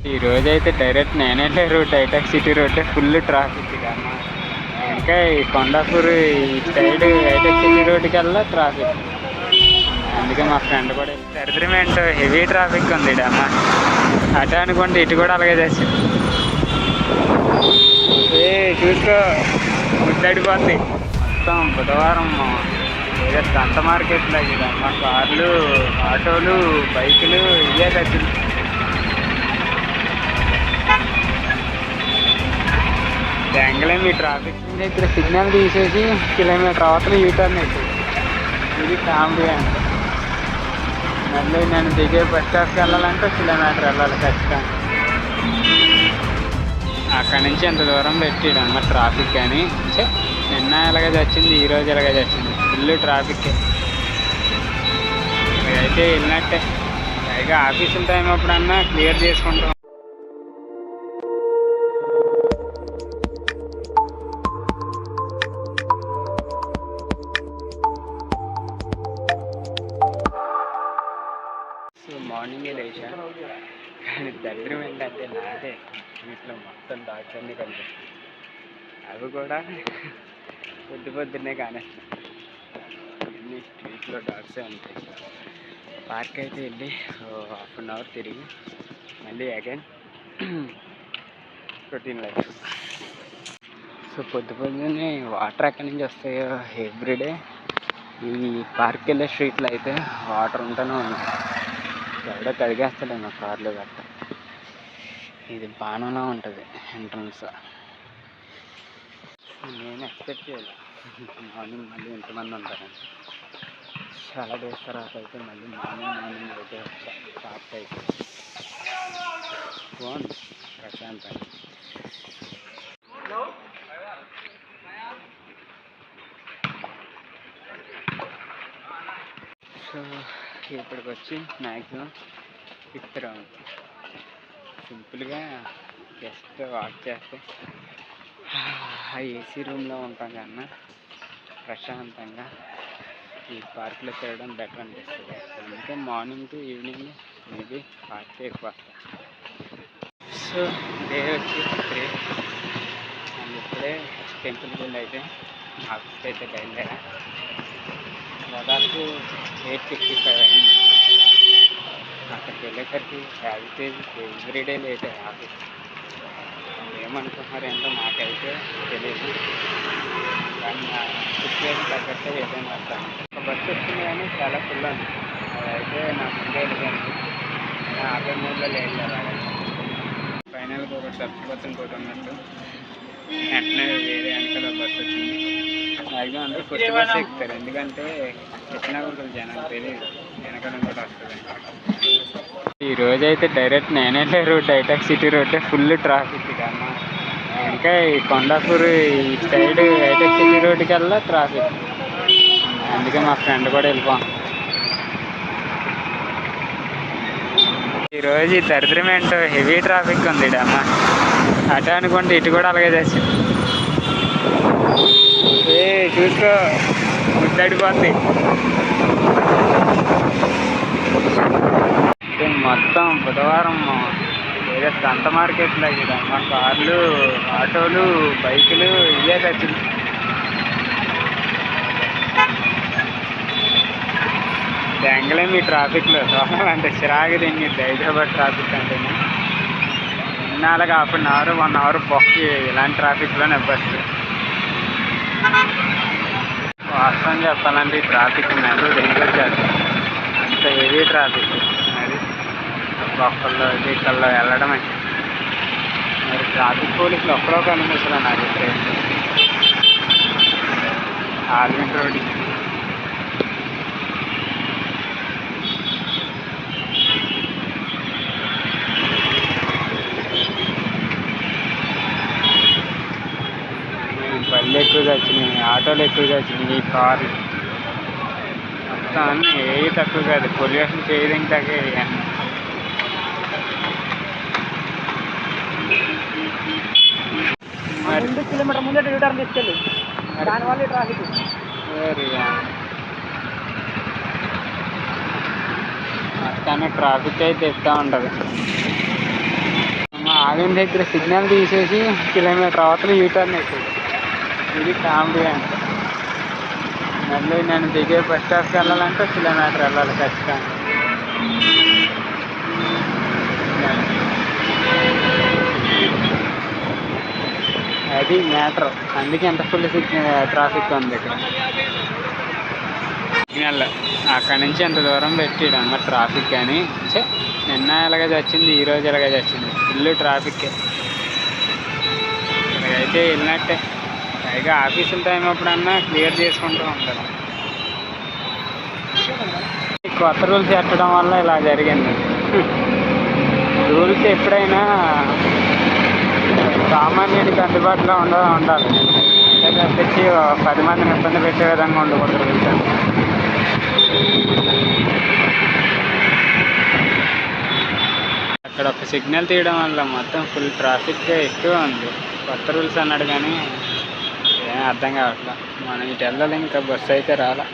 ఈ రోజు అయితే డైరెక్ట్ నేనే road Hitech City road full traffic ఇక ఇంకా ఈ కొండాపూర్ ఈ సైడ్ హైటెక్ సిటీ రోడ్ వెళ్ళా ట్రాఫిక్ అందుకే మా ఫ్రెండ్ కూడా దరిద్రమేంట హెవీ ట్రాఫిక్ ఉంది ఇడ అమ్మ. అటు అనుకోండి ఇటు కూడా అలాగే చేసి ఏ చూసుకో ముద్దడిపోతుంది మొత్తం బుధవారం ఏదో సంత మార్కెట్లో ఇది అమ్మ. కార్లు ఆటోలు బైకులు ఇవే ఖర్చులు బెంగళూరు మీ ట్రాఫిక్ ఇక్కడ సిగ్నల్ తీసేసి కిలోమీటర్ అవతల యూటర్న్ అయితే ఇది కామెడీ అండి. మళ్ళీ నేను దిగే బస్ స్టాప్కి వెళ్ళాలంటే కిలోమీటర్ వెళ్ళాలి ఖచ్చితంగా. అక్కడి నుంచి ఎంత దూరం పెట్టాడు అన్నమాట ట్రాఫిక్ అని? నిన్న ఎలాగ చచ్చింది ఈరోజు ఎలాగ చచ్చింది? ఫుల్ ట్రాఫిక్ అయితే వెళ్ళినట్టే. పైగా ఆఫీసుల టైం అప్పుడన్నా క్లియర్ చేసుకుంటాం. మార్నింగే లేచా కానీ దరిద్రం ఏంటంటే నాదే. వీటిలో మొత్తం డాట్స్ అన్నీ కనిపిస్తాయి అవి కూడా పొద్దు పొద్దున్నే కానేస్తాయి అన్ని స్ట్రీట్లో డాట్సే ఉంటాయి పార్క్ అయితే వెళ్ళి హాఫ్ అన్ అవర్ తిరిగి మళ్ళీ అగైన్ రొటీన్ లైఫ్. సో పొద్దు పొద్దున్నే వాటర్ ఎక్కడి నుంచి వస్తాయో ఎవ్రీడే. ఈ పార్క్ వెళ్ళే స్ట్రీట్లో అయితే వాటర్ ఉంటూనే ఉంది ఎవడో నా కార్లు గట్ట. ఇది బాణంలా ఉంటుంది ఎంట్రన్స్. నేను ఎక్స్పెక్ట్ చేయలేదు మార్నింగ్ మళ్ళీ ఇంతమంది ఉంటారండి చాలా డేస్ తర్వాత అయితే మళ్ళీ మార్నింగ్ మార్నింగ్ అయితే షాప్ అయితే. బాగుంది ప్రశాంతంగా. సో ఇప్పటికి వచ్చి మ్యాక్సిమం ఫిఫ్త్ రౌండ్ సింపుల్గా జస్ట్ వాక్ చేస్తే ఆ ఏసీ రూమ్లో ఉంటాం కన్నా ప్రశాంతంగా ఈ పార్క్లో తిరగడం బెటర్ అనిపిస్తుంది. అందుకే morning to evening maybe park ఎక్కువ సో డే వచ్చి త్రీ. అండ్ ఇప్పుడే టెంపుల్కి వెళ్ళి అయితే ఆఫీస్కి అయితే బయలుదేరా. దాదాపు ఎయిట్ ఫిఫ్టీ ఫైవ్ అయింది. అక్కడికి వెళ్ళేసరికి యాజిటేజ్ ఎవ్రీడే లేట్ ఆఫీస్. ఏమనుకుంటున్నారు ఏంటో మాకైతే తెలియదు కానీ సిచ్యువేషన్ తగ్గట్టే ఏదైనా వస్తాను. ఒక బస్సు వచ్చింది కానీ చాలా ఫుల్ ఉంది. అదైతే నా ముందే వెళ్ళిపోయింది. నా ఆపే మూడ్లో లేదు కదా ఫైనల్గా ఒక డబ్బు బస్సుని కూడా ఉన్నట్టు వెంటనే వేరే వెనకాల బస్సు వచ్చింది. మ్యాక్సిమం అందరూ ఫస్ట్ బస్ ఎక్కుతారు. ఎందుకంటే ఎక్కినా కొంచెం జనం తెలియదు. వెనకాల కూడా వస్తుంది ఈ రోజు అయితే డైరెక్ట్ నేనే route Hitech City road full traffic ఇక అమ్మ. ఇంకా ఈ కొండాపూర్ ఈ సైడ్ హైటెక్ సిటీ రోడ్కి వెళ్ళా ట్రాఫిక్. అందుకే మా ఫ్రెండ్ కూడా వెళ్ళిపోం. ఈరోజు ఈ దరిద్రం ఏంటో హెవీ ట్రాఫిక్ ఉంది ఈడ అమ్మ అటు అనుకోండి ఇటు కూడా అలాగే చేసి ఏ చూసుకో. ముద్దడిపోద్ది మొత్తం బుధవారం ఏదో సంత మార్కెట్ లాగా ఇది అమ్మ కార్లు ఆటోలు బైకులు ఇవే ఖర్చులు బెంగళూరు మీ ట్రాఫిక్లో. అంటే చిరాకు తింగిద్ది హైదరాబాద్ ట్రాఫిక్ అంటే ఇన్నాళ్ళగా half an hour one hour బొక్కి ఇలాంటి ట్రాఫిక్లోనే బస్సు. వాస్తవం చెప్పాలంటే ట్రాఫిక్ నెల్లూరు డేంజర్ చేస్తాను అంత హెవీ ట్రాఫిక్ మరి ఒక్కళ్ళు ఇక్కల్లో వెళ్ళడమే. మరి ట్రాఫిక్ పోలీసులు ఒక్కడో కనిపిస్తున్నారు నాకు ట్రైన్ ఆర్మీ రోడ్ ఎక్కువగా వచ్చినాయి ఆటోలు ఎక్కువగా వచ్చినాయి కార్లు. మొత్తం అన్నీ ఏవి తక్కువ కాదు పొల్యూషన్ చేయడం తగ్గ రెండు కిలోమీటర్ ముందే యూటర్న్ తీసుకెళ్ళి. దానివల్ల ట్రాఫిక్. మొత్తాన్ని ట్రాఫిక్ అయితే ఇస్తూ ఉంటుంది. ఆగిన దగ్గర సిగ్నల్ తీసేసి కిలోమీటర్ అవతల యూటర్న్ వేసేది ఇది కామెడీ అంటే. మళ్ళీ నేను దిగే బస్ స్టాప్కి వెళ్ళాలంటే కిలోమీటర్ వెళ్ళాలి ఖచ్చితంగా. అది మ్యాటర్. అందుకే ఎంత ఫుల్ ట్రాఫిక్ ఉంది ఇక్కడ. సిగ్నల్ అక్కడ నుంచి ఎంత దూరం పెట్టాడు అన్నమాట ట్రాఫిక్ కానీ. చే నిన్న ఎలాగ చచ్చింది ఈ రోజు ఎలాగ ఫుల్ ట్రాఫిక్ అయితే వెళ్ళినట్టే. పైగా ఆఫీసుల టైం అప్పుడన్నా క్లియర్ చేసుకుంటూ ఉంటారు కొత్త రూల్స్ పెట్టడం వల్ల ఇలా జరిగింది. రూల్స్ ఎప్పుడైనా సామాన్యుడికి అందుబాటులో ఉండ ఉండాలి. అంతే పది మందిని ఇబ్బంది పెట్టే విధంగా ఉండకూడదు రూల్స్. అక్కడ ఒక సిగ్నల్ తీయడం వల్ల మొత్తం ఫుల్ ట్రాఫిక్గా ఎక్కువ ఉంది. కొత్త రూల్స్ అన్నాడు కానీ అర్థం కావట్లేదు మనం ఇటు వెళ్ళాలి ఇంకా బస్సు అయితే రాలా.